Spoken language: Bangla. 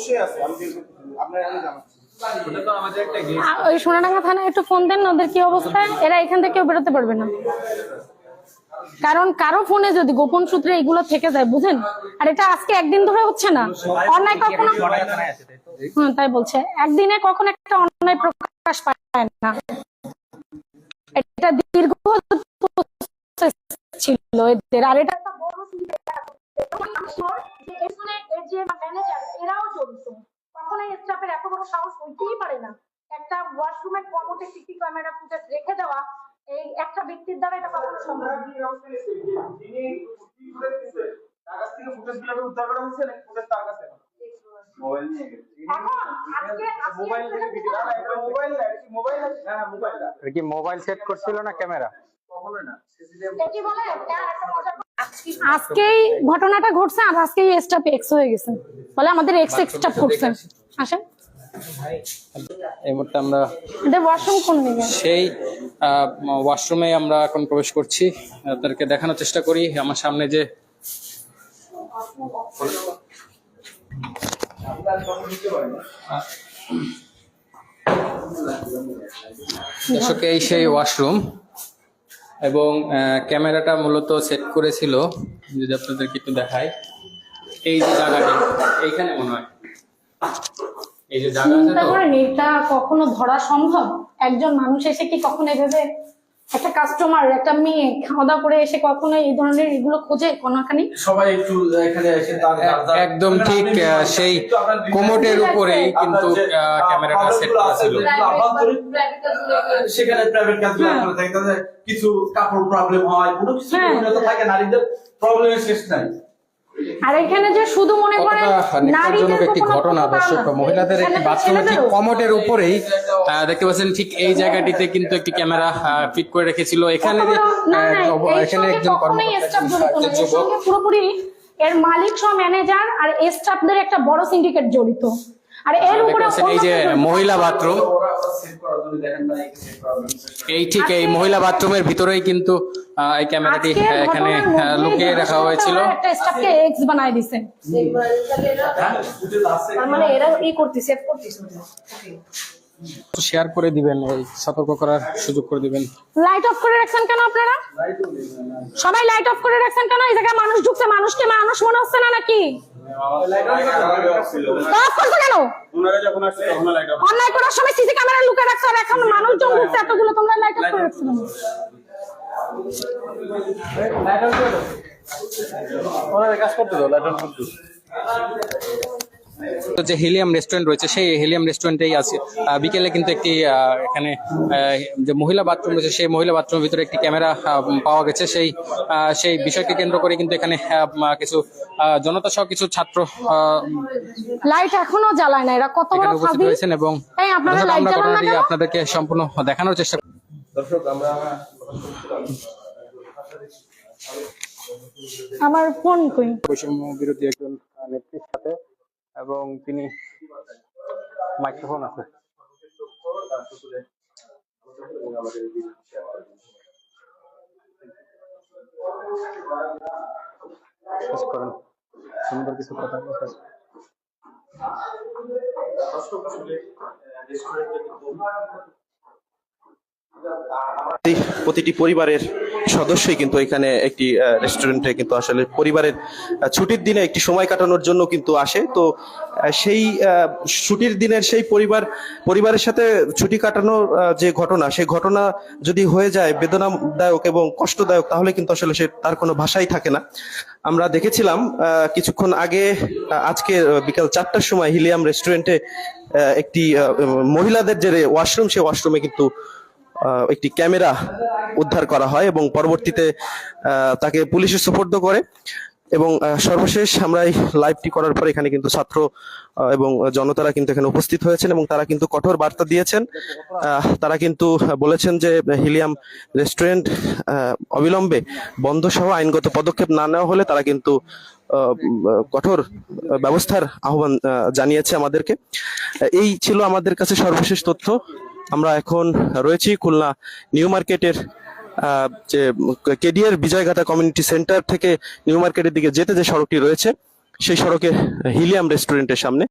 অবশ্যই আছে আমি আপনার আমি জানাচ্ছি। ওই সোনাডাঙ্গা থানায় একটু ফোন দেন না ওদের কি অবস্থা? এরা এখান থেকে কেউ বেরোতে পারবে না। কারণ কারও ফোনে যদি গোপন সূত্রে এগুলো থেকে যায় বুঝেন? আর এটা আজকে একদিন ধরে হচ্ছে না। অন্যায় কখনো হ্যাঁ তাই বলছে। একদিনে কখন একটা অন্যায় প্রকাশ পায় না। এটা দীর্ঘ ছিল এদের। আর এটা বড় সুবিধা। যে ম্যানেজার এরাও জড়িত। কখনোই স্টাফের এত বড় সাহস হইতেই পারে না। একটা ওয়াশরুমের সিসি ক্যামেরা ফুটেজ রেখে দেওয়া এই একটা ব্যক্তির দ্বারা এটা কখনো সম্ভব না। যিনি ফুটেজ দিছে তার কাছ থেকে ফুটেজগুলো উদ্ধার করা হয়েছে নাকি ফুটেজ তার কাছে? মোবাইল নিয়ে গেছে। এখন আজকে আজকে মোবাইল থেকে ভিডিও না এটা মোবাইল না এটা কি মোবাইল না মোবাইল না। এটা কি মোবাইল সেট করছিল না ক্যামেরা কখনোই না। আজকেই ঘটনাটা ঘটছে আর আজকেই স্টাফ এক্স হয়ে গেছে। বলে আমাদের এক্স স্টাফ করছে আসেন। এই মুহূর্তে আমরা ওয়াশরুম কোন দিকে? সেই ওয়াশরুমে আমরা এখন প্রবেশ করছি। আপনাদেরকে দেখানোর চেষ্টা করি। আমার সামনে যে দর্শক এই সেই ওয়াশরুম এবং ক্যামেরাটা মূলত সেট করেছিল, যদি আপনাদেরকে একটু দেখাই। এই যে জায়গাটি, এইখানে মনে হয়। এই যে জায়গা আছে কখনো ধরা সম্ভব? একজন মানুষ এসে কি কখনো এভাবে একটা কাস্টমার একটা মেয়ে খাওয়া দাওয়া করে এসে কখনো এই ধরনের এগুলো খোঁজে? কোনখানি? সবাই একটু এখানে এসে একদম ঠিক সেই কোমোটের উপরেই কিন্তু আহ, ক্যামেরাটা সেট করা ছিল। সেখানে প্রাইভেট কাজগুলো করে থাকে। কিছু কাপড় প্রবলেম হয় কোনো কিছু হ্যাঁ। তো থাকে নারীদের প্রবলেমের শেষ নাই। আর এখানে যে শুধু মনে করেন নারীদের একটি ঘটনা দর্শক মহিলাদের একটি বাথরুমের ঠিক কমোডের উপরেই দেখতে পাচ্ছেন ঠিক এই জায়গাটিতে কিন্তু একটি ক্যামেরা ফিট করে রেখেছিল। এখানে এখানে একজন কর্মকর্তা পুরোপুরি এর মালিক সহ ম্যানেজার আর স্টাফদের একটা বড় সিন্ডিকেট জড়িত। আর এর উপরে এই যে মহিলা বাথরুম? এই ঠিক এই মহিলা বাথরুমের ভিতরেই কিন্তু এই ক্যামেরাটি এখানে লুকিয়ে রাখা হয়েছিল। একটা স্টাফকে এক্স বানায় দিছে। তার মানে এরা ই করতে সেভ করতেছে। শেয়ার করে দিবেন এই সতর্ক করার সুযোগ করে দিবেন। লাইট অফ করে রাখছেন কেন আপনারা? সবাই লাইট অফ করে রাখছেন কেন? এই জায়গায় মানুষ ঢুকছে মানুষকে মানুষ মনে হচ্ছে না নাকি? করার সময় সিসি ক্যামেরা লুকে রাখছো আর এখন মানুষজন ঢুকছে এতগুলো তোমরা লাইট অফ করে রাখছো কেন? কাজ করতে দাও লাইট করতে যে হিলিয়াম রেস্টুরেন্ট রয়েছে সেই হিলিয়াম রেস্টুরেন্টেই আছে। বিকেলে কিন্তু একটি আহ, এখানে যে মহিলা বাথরুম রয়েছে সেই মহিলা বাথরুমের ভিতরে একটি ক্যামেরা পাওয়া গেছে। সেই সেই বিষয়কে কেন্দ্র করে কিন্তু এখানে কিছু জনতা সহ কিছু ছাত্র লাইট এখনও জ্বালায় না এরা কত বড় উপস্থিত রয়েছেন এবং আমরা ঘটনাটি আপনাদেরকে সম্পূর্ণ দেখানোর চেষ্টা। দর্শক আমরা আমার ফোন কই? বৈষম্য বিরোধী একজন আহ, নেত্রীর সাথে এবং তিনি মাইক্রোফোন আছে। করেন। কিছু কথা প্রতিটি পরিবারের সদস্যই কিন্তু এখানে একটি রেস্টুরেন্টে কিন্তু আসলে পরিবারের ছুটির দিনে একটি সময় কাটানোর জন্য কিন্তু আসে। তো সেই ছুটির দিনের সেই পরিবার, পরিবারের সাথে ছুটি কাটানোর যে ঘটনা, সেই ঘটনা যদি হয়ে যায় বেদনাদায়ক এবং কষ্টদায়ক, তাহলে কিন্তু আসলে সে, তার কোনো ভাষাই থাকে না। আমরা দেখেছিলাম কিছুক্ষণ আগে আজকে বিকাল চারটার সময় হিলিয়াম রেস্টুরেন্টে একটি মহিলাদের যে ওয়াশরুম, সেই ওয়াশরুমে কিন্তু একটি ক্যামেরা উদ্ধার করা হয় এবং পরবর্তীতে তাকে পুলিশে সুপর্দ করে এবং সর্বশেষ আমরা এই লাইভটি করার পর এখানে কিন্তু ছাত্র এবং জনতারা কিন্তু এখানে উপস্থিত হয়েছেন এবং তারা কিন্তু কঠোর বার্তা দিয়েছেন। তারা কিন্তু বলেছেন যে হিলিয়াম রেস্টুরেন্ট অবিলম্বে বন্ধ সহ আইনগত পদক্ষেপ না নেওয়া হলে তারা কিন্তু কঠোর ব্যবস্থার আহ্বান জানিয়েছে আমাদেরকে। এই ছিল আমাদের কাছে সর্বশেষ তথ্য। আমরা এখন রয়েছি খুলনা নিউ মার্কেটের যে কেডিয়ার বিজয়গাথা কমিউনিটি সেন্টার থেকে নিউ মার্কেটের দিকে যেতে যে সড়কটি রয়েছে, সেই সড়কে হিলিয়াম রেস্টুরেন্টের সামনে।